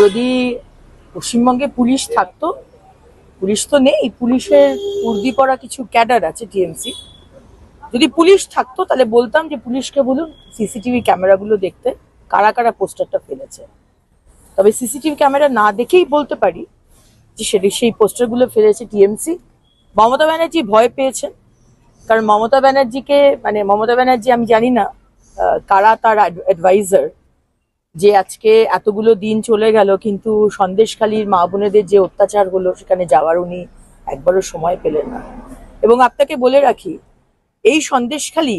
যদি পশ্চিমবঙ্গে পুলিশ থাকতো, পুলিশ তো নেই পুলিশের উর্দি পড়া কিছু ক্যাডার আছে টিএমসি। যদি পুলিশ থাকতো, তাহলে বলতাম যে পুলিশকে বলুন, সিসিটিভি ক্যামেরাগুলো দেখতে, কারা কারা পোস্টারটা ফেলেছে। তবে সিসিটিভি ক্যামেরা না দেখেই বলতে পারি যে সেটি সেই পোস্টারগুলো ফেলেছে টিএমসি। মমতা ব্যানার্জি ভয় পেয়েছেন, কারণ মমতা ব্যানার্জিকে মানে মমতা ব্যানার্জি, আমি জানি না কারা তার অ্যাডভাইজার যে আজকে এতগুলো দিন চলে গেল কিন্তু সন্দেশখালীর মা বোনেদের যে অত্যাচার হলো সেখানে যাওয়ার উনি একবারও সময় পেলেন না। এবং আপনাকে বলে রাখি এই সন্দেশখালী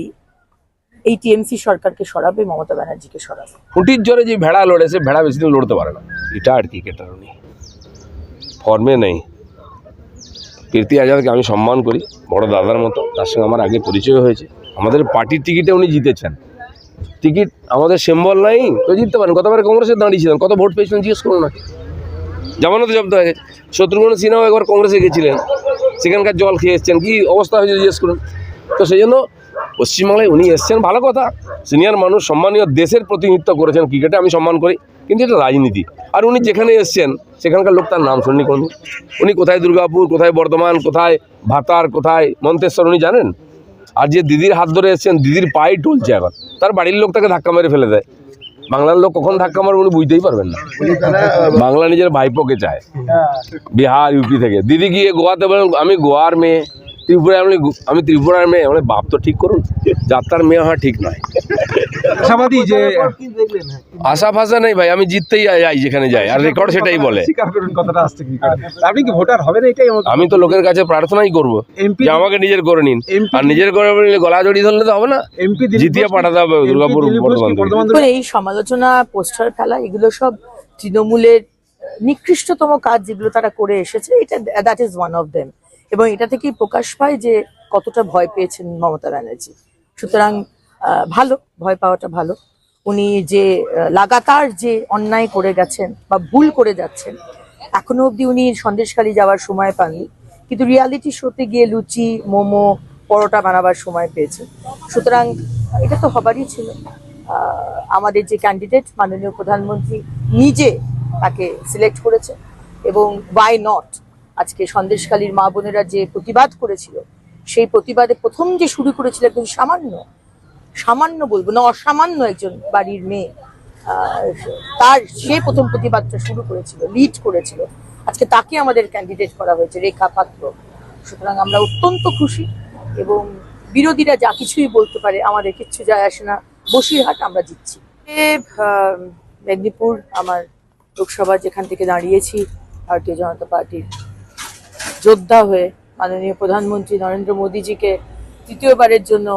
এই টিএমসি সরকারকে সরাবে মমতা ব্যানার্জিকে সরাবে। খুঁটির জোরে যে ভেড়া লড়েছে ভেড়া বেশি দিন লড়তে পারে না। এটা রিটায়ার্ড ক্রিকেটার উনি। ফর্মে নেই। কীর্তি আজাদকে আমি সম্মান করি বড় দাদার মতো। তার সঙ্গে আমার আগে পরিচয় হয়েছে। আমাদের পার্টির টিকিটে উনি জিতেছেন। টিকিট আমাদের সিম্বল নাই। তো জিততে পারেন। কতবার কংগ্রেসে দাঁড়িয়েছিলেন। কত ভোট পেয়েছিলেন জিজ্ঞেস করুন না জামানত জব্দ হয়ে গেছে। শত্রুঘ্ন সিনহাও একবার কংগ্রেসে গেছিলেন। সেখানকার জল খেয়ে এসছেন। কি অবস্থা হয়েছে জিজ্ঞেস করুন। তো সেই জন্য পশ্চিমবাংলায় উনি এসছেন। ভালো কথা। সিনিয়র মানুষ সম্মানীয় দেশের প্রতিনিধিত্ব করেছেন ক্রিকেটে। আমি সম্মান করি। কিন্তু এটা রাজনীতি। আর উনি যেখানে এসছেন, সেখানকার লোক তার নাম শুননি কোন উনি কোথায় দুর্গাপুর, কোথায় বর্ধমান, কোথায় ভাতার, কোথায় মন্তেশ্বর, উনি জানেন? আর যে দিদির হাত ধরে এসছেন, দিদির পায়ে টুলছে এখন। তার বাড়ির লোক তাকে ধাক্কা মেরে ফেলে দেয়। বাংলার লোক কখন ধাক্কা মারবে উনি বুঝতেই পারবেন না। বাংলা নিজের ভাইপোকে চায়। বিহার, ইউপি থেকে। দিদি গিয়ে গোয়াতে বলেন, আমি গোয়ার মেয়ে। ত্রিপুরায় আমি আমি ত্রিপুরার মেয়ে মানে বাপ তো ঠিক করুন যাত্রার মেয়ে হওয়া ঠিক নয়। আশাবাদী যে আশা ফাশা নেই ভাই আমি জিততেই যাই যেখানে যাই আর রেকর্ড সেটাই বলে। স্বীকার করুন কথাটা আসছে কি করে। আপনি কি ভোটার হবেন এটাই আমি তো লোকের কাছে প্রার্থনাই করব এমপি যে আমাকে নিজের করে নিন। আর নিজের করে নিলে গলা জড়িয়ে ধরলে তো হবে না। এমপি জিতিয়ে পাঠাতে হবে দুর্গাপুর বর্ধমান এই সমালোচনা পোস্টার ফেলা এগুলো সব তৃণমূলের নিকৃষ্টতম কাজ যেগুলো তারা করে এসেছে এটা that is one of them এবং এটা থেকেই প্রকাশ পায় যে কতটা ভয় পেয়েছেন মমতা ব্যানার্জি। সুতরাং ভালো, ভয় পাওয়াটা ভালো। উনি যে লাগাতার যে অন্যায় করে গেছেন বা ভুল করে যাচ্ছেন, এখনও অবধি উনি সন্দেশখালী যাওয়ার সময় পাননি। কিন্তু রিয়ালিটি শোতে গিয়ে লুচি, মোমো, পরোটা বানাবার সময় পেয়েছে সুতরাং, এটা তো হবারই ছিল। আমাদের যে ক্যান্ডিডেট মাননীয় প্রধানমন্ত্রী নিজে তাকে সিলেক্ট করেছে এবং বাই নট আজকে সন্দেশকালীর মা বোনেরা যে প্রতিবাদ করেছিল, সেই প্রতিবাদে প্রথম যে শুরু করেছিল একদম সামান্য সামান্য বলব না, অসামান্য একজন বাড়ির মেয়ে তার, সে প্রথম প্রতিবাদটা শুরু করেছিল লিড করেছিল। আজকে তাকে আমাদের ক্যান্ডিডেট করা হয়েছে, রেখা পাত্র। সুতরাং আমরা অত্যন্ত খুশি এবং বিরোধীরা যা কিছুই বলতে পারে, আমাদের কিচ্ছু যায় আসে না। বসিরহাট আমরা জিতছি। মেদিনীপুর, আমার লোকসভা যেখান থেকে দাঁড়িয়েছি, ভারতীয় জনতা পার্টির যোদ্ধা হয়ে মাননীয় প্রধানমন্ত্রী নরেন্দ্র মোদীজিকে তৃতীয়বারের জন্য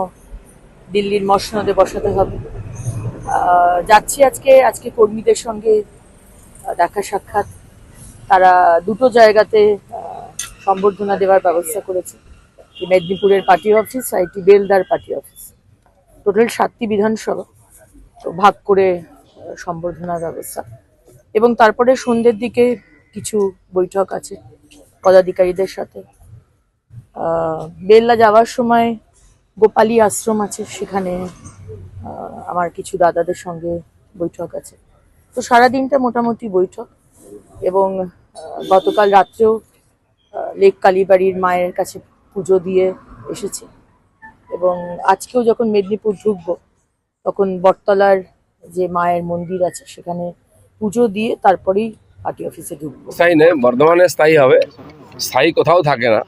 দিল্লির মসনদে বসাতে হবে। যাচ্ছি আজকে আজকে কর্মীদের সঙ্গে দেখা সাক্ষাৎ। তারা দুটো জায়গাতে সম্বর্ধনা দেওয়ার ব্যবস্থা করেছে। মেদিনীপুরের পার্টি অফিস আর একটি বেলদার পার্টি অফিস। টোটাল সাতটি বিধানসভা, তো ভাগ করে সম্বর্ধনার ব্যবস্থা। এবং তারপরে সন্ধ্যের দিকে কিছু বৈঠক আছে। পদাধিকারীদের সাথে। বেল্লা যাওয়ার সময় গোপালী আশ্রম আছে, সেখানে আমার কিছু দাদাদের সঙ্গে বৈঠক আছে। তো সারাদিনটা মোটামুটি বৈঠক এবং গতকাল রাত্রেও লেক কালীবাড়ির মায়ের কাছে পুজো দিয়ে এসেছি। এবং আজকেও যখন মেদিনীপুর ঢুকবো, তখন বটতলার যে মায়ের মন্দির আছে, সেখানে পুজো দিয়ে তারপরেই পার্টি অফিসে ঢুকবো। স্থায়ী নেই বর্ধমানে স্থায়ী হবে। স্থায়ী কোথাও থাকে না।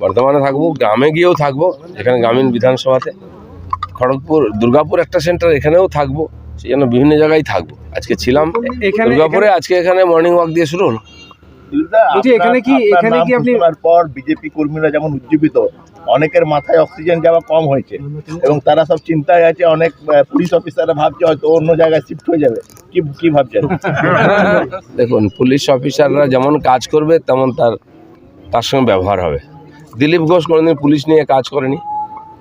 বর্ধমানে থাকব গ্রামে গিয়েও থাকব এখানে গ্রামীণ বিধানসভাতে। খড়গপুর দুর্গাপুর একটা সেন্টার এখানেও থাকব সেই জন্য বিভিন্ন জায়গায় থাকব। আজকে ছিলাম। দুর্গাপুরে আজকে এখানে মর্নিং ওয়াক দিয়ে শুরু হলো। এখানে কি- এখানে কি আপনি- পর বিজেপি কর্মীরা যেমন উজ্জীবিত অনেকের মাথায় অক্সিজেন যাওয়া কম হয়েছে। এবং তারা সব চিন্তায় আছে, অনেক পুলিশ অফিসাররা ভাবছে হয়তো অন্য জায়গায় শিফট হয়ে যাবে। কি কি ভাবছেন? দেখুন, পুলিশ অফিসাররা যেমন কাজ করবে, তেমন তার তার সঙ্গে ব্যবহার হবে। দিলীপ ঘোষ কোনোদিন পুলিশ নিয়ে কাজ করেনি।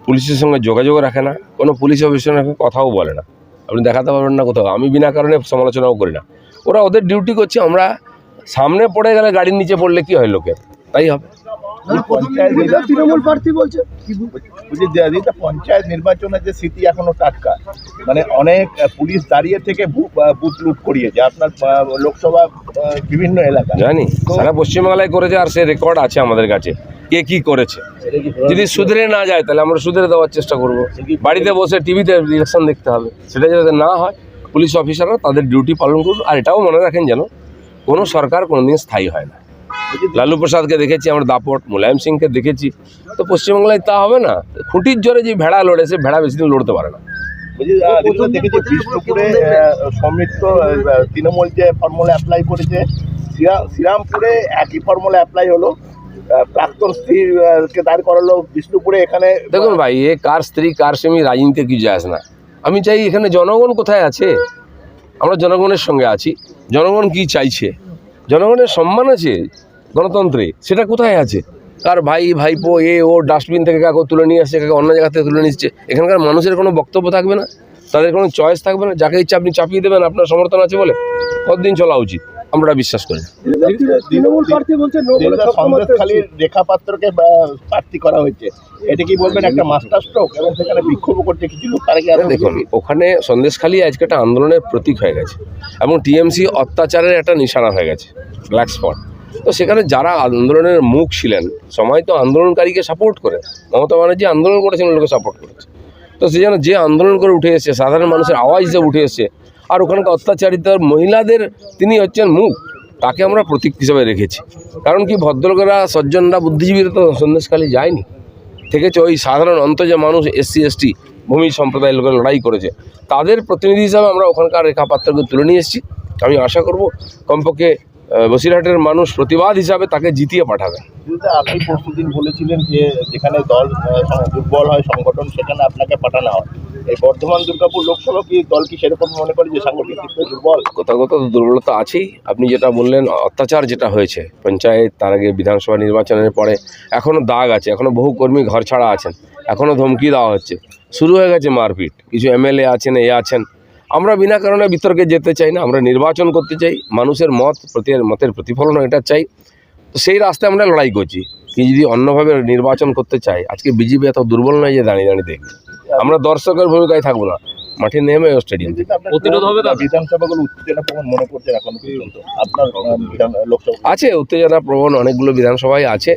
পুলিশের সঙ্গে যোগাযোগ রাখে না। কোনো পুলিশ অফিসার সঙ্গে কথাও বলে না। আপনি দেখাতে পারবেন না কোথাও। আমি বিনা কারণে সমালোচনাও করি না। ওরা ওদের ডিউটি করছে, আমরা সামনে পড়ে গেলে গাড়ির নিচে পড়লে কি হয় লোকের? তাই হবে। তৃণমূল প্রার্থী বলছে। বুঝলি দিদা পঞ্চায়েত নির্বাচনের যে স্মৃতি এখনও টাটকা মানে অনেক পুলিশ দাঁড়িয়ে থেকে বুথ লুট করিয়েছে। আপনার লোকসভা বিভিন্ন এলাকা। জানি সারা পশ্চিমবাংলায় করেছে আর সে রেকর্ড আছে আমাদের কাছে কে কি করেছে। যদি সুধরে না যায় তাহলে আমরা সুধরে দেওয়ার চেষ্টা করব। বাড়িতে বসে টিভিতে ইলেকশন দেখতে হবে। সেটা যাতে না হয় পুলিশ অফিসাররা তাদের ডিউটি পালন করুন। আর এটাও মনে রাখেন যেন কোনো সরকার কোনোদিন স্থায়ী হয় না। লালু প্রসাদকে দেখেছি আমরা দাপট মুলায়ম সিংকে দেখেছি। তো পশ্চিমবাংলায় তা হবে না। খুঁটির জোরে যে ভেড়া লড়েছে ভেড়া বেশি দিন লড়তে পারে না। তৃণমূল যে ফর্মুলা অ্যাপ্লাই করেছে শ্রীরা- শ্রীরামপুরে একই ফর্মুলা অ্যাপ্লাই হলো। প্রাক্তন স্ত্রীকে দাঁড় করালো বিষ্ণুপুরে এখানে দেখুন ভাই এ কার স্ত্রী কার স্বামী রাজনীতিতে কিছু যায় না। আমি চাই এখানে জনগণ কোথায় আছে? আমরা জনগণের সঙ্গে আছি। জনগণ কি চাইছে? জনগণের সম্মান আছে? গণতন্ত্রে সেটা কোথায় আছে? কার ভাই ভাইপো এ ও ডাস্টবিন থেকে কাকে তুলে নিয়ে আসছে কাকে অন্য জায়গা থেকে তুলে নিচ্ছে এখানকার মানুষের কোনো বক্তব্য থাকবে না? তাদের কোনো চয়েস থাকবে না? যাকে ইচ্ছা আপনি চাপিয়ে দেবেন আপনার সমর্থন আছে বলে? কতদিন চলা উচিত? আমরা বিশ্বাস করি তৃণমূল প্রার্থী বলছে নো বলে দিদা সন্দেশখালীর রেখা পাত্রকে প্রার্থী করা হয়েছে। এটা কি বলবেন একটা মাস্টার স্ট্রোক এবং সেখানে বিক্ষোভ করছে কিছু লোক তারা কি আরও দেখুন ওখানে সন্দেশখালী আজকে একটা আন্দোলনের প্রতীক হয়ে গেছে। এবং টিএমসি অত্যাচারের একটা নিশানা হয়ে গেছে ব্ল্যাক স্পট তো সেখানে যারা আন্দোলনের মুখ ছিলেন, সময় তো আন্দোলনকারীকে সাপোর্ট করে, মমতা ব্যানার্জি আন্দোলন করেছেন লোকে সাপোর্ট করেছে। তো সে যেন যে আন্দোলন করে উঠে এসছে, সাধারণ মানুষের আওয়াজ যে উঠে এসছে, আর ওখানকার অত্যাচারিত মহিলাদের তিনি হচ্ছেন মুখ, তাকে আমরা প্রতীক হিসাবে রেখেছি। কারণ কি ভদ্রলোকেরা, সজ্জনরা, বুদ্ধিজীবীরা তো সন্দেশখালী যায়নি। থেকেছে ওই সাধারণ অন্ত যে মানুষ, এসসি, এসটি, ভূমি সম্প্রদায়ের লোকের লড়াই করেছে। তাদের প্রতিনিধি হিসাবে আমরা ওখানকার রেখাপাত্রকে তুলে নিয়ে এসেছি। আমি আশা করব কমপক্ষে বসিরহাটের মানুষ প্রতিবাদ হিসাবে তাকে জিতিয়ে পাঠাবে দিদা আপনি পরশুদিন বলেছিলেন যে যেখানে দল দুর্বল হয় সংগঠন সেখানে আপনাকে পাঠানো হয়। এই বর্ধমান দুর্গাপুর লোকসভা কি দল কি সেরকম মনে করে যে সাংগঠনিক দুর্বল? কোথাগত দুর্বলতা আছেই। আপনি যেটা বললেন অত্যাচার যেটা হয়েছে পঞ্চায়েত তার আগে বিধানসভা নির্বাচনের পরে এখনও দাগ আছে এখনও বহু কর্মী ঘর ছাড়া আছেন এখনও ধমকি দেওয়া হচ্ছে। শুরু হয়ে গেছে মারপিট। কিছু এমএলএ আছেন এ আছেন আমরা বিনা কারণে বিতর্কে যেতে চাই না আমরা নির্বাচন করতে চাই মানুষের মত প্রতি মতের প্রতিফলন এটা চাই। তো সেই রাস্তায় আমরা লড়াই করছি। কি যদি অন্যভাবে নির্বাচন করতে চাই আজকে বিজেপি এত দুর্বল নয় যে দাঁড়িয়ে দাঁড়িয়ে দেখবে। আমরা দর্শকের ভূমিকায় থাকব না মাঠে নেমে স্টেডিয়াম প্রতিরোধ হবে তো? বিধানসভাগুলো উত্তেজনা প্রবণ মনে করছেন এখন পর্যন্ত। আপনার লোকসভা আছে উত্তেজনা প্রবণ অনেকগুলো বিধানসভায় আছে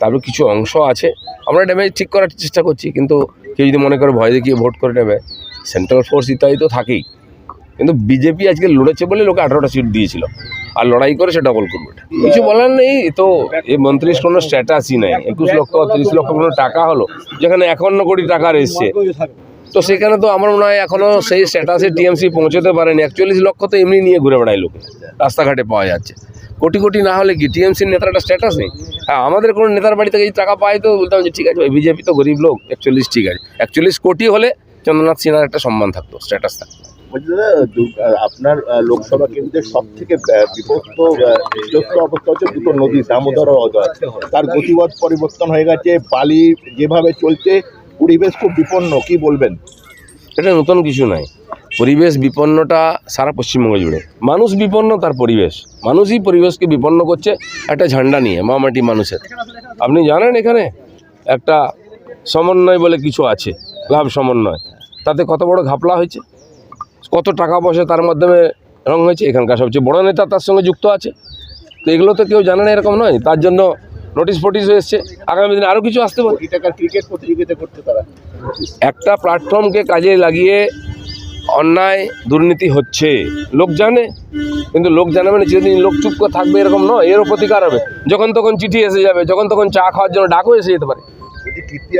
তারও কিছু অংশ আছে। আমরা ড্যামেজ ঠিক করার চেষ্টা করছি কিন্তু কেউ যদি মনে করে ভয় দেখিয়ে ভোট করে নেবে সেন্ট্রাল ফোর্স ইত্যাদি তো থাকেই। কিন্তু বিজেপি আজকে লড়েছে বলে লোকে আঠারোটা সিট দিয়েছিল। আর লড়াই করে সে ডবল করবে। কিছু বলার নেই তো এই মন্ত্রীর কোনো স্ট্যাটাসই নাই। একুশ লক্ষ, তিরিশ লক্ষ কোনো টাকা হলো, যেখানে একান্ন কোটি টাকা এসছে। তো সেখানে তো আমার মনে হয় এখনও সেই স্ট্যাটাসে টিএমসি পৌঁছতে পারেনি। একচল্লিশ লক্ষ তো এমনি নিয়ে ঘুরে বেড়ায় লোকে। রাস্তাঘাটে পাওয়া যাচ্ছে। কোটি কোটি না হলে কি টিএমসির একটা স্ট্যাটাস নেই? হ্যাঁ আমাদের কোনো নেতার বাড়ি থেকে যদি টাকা পায় তো বলতাম যে, ঠিক আছে ভাই বিজেপি তো গরিব লোক, একচল্লিশ ঠিক আছে। একচল্লিশ কোটি হলে চন্দ্রনাথ সিনহার একটা সম্মান থাকতো স্ট্যাটাস থাকতো। আপনার লোকসভা কেন্দ্রের সব থেকে বিপক্ত বিধ্বস্ত অবস্থা হচ্ছে দুটো নদী দামোদর ও অজয়। তার গতিপথ পরিবর্তন হয়ে গেছে বালি যেভাবে চলছে পরিবেশ খুব বিপন্ন কি বলবেন? এটা নতুন কিছু নাই পরিবেশ বিপন্নটা সারা পশ্চিমবঙ্গ জুড়ে। মানুষ বিপন্ন তার পরিবেশ। মানুষই পরিবেশকে বিপন্ন করছে একটা ঝান্ডা নিয়ে মামাটি মানুষের। আপনি জানেন এখানে একটা সমন্বয় বলে কিছু আছে। লাভ সমন্বয়। তাতে কত বড় ঘাপলা হয়েছে? কত টাকা পয়সা তার মাধ্যমে রং হয়েছে? এখানকার সবচেয়ে বড় নেতা তার সঙ্গে যুক্ত আছে। তো এগুলো তো কেউ জানে না এরকম নয়। তার জন্য নোটিশ ফোটিশ এসছে। আগামী দিনে আরও কিছু আসতে পারে। ক্রিকেট প্রতিযোগিতা করছে তারা। একটা প্ল্যাটফর্মকে কাজে লাগিয়ে অন্যায় দুর্নীতি হচ্ছে। লোক জানে কিন্তু লোক জানে মানে যেদিন লোক চুপ করে থাকবে এরকম নয়। এরও প্রতিকার হবে। যখন তখন চিঠি এসে যাবে যখন তখন চা খাওয়ার জন্য ডাকও এসে যেতে পারে। কীর্তি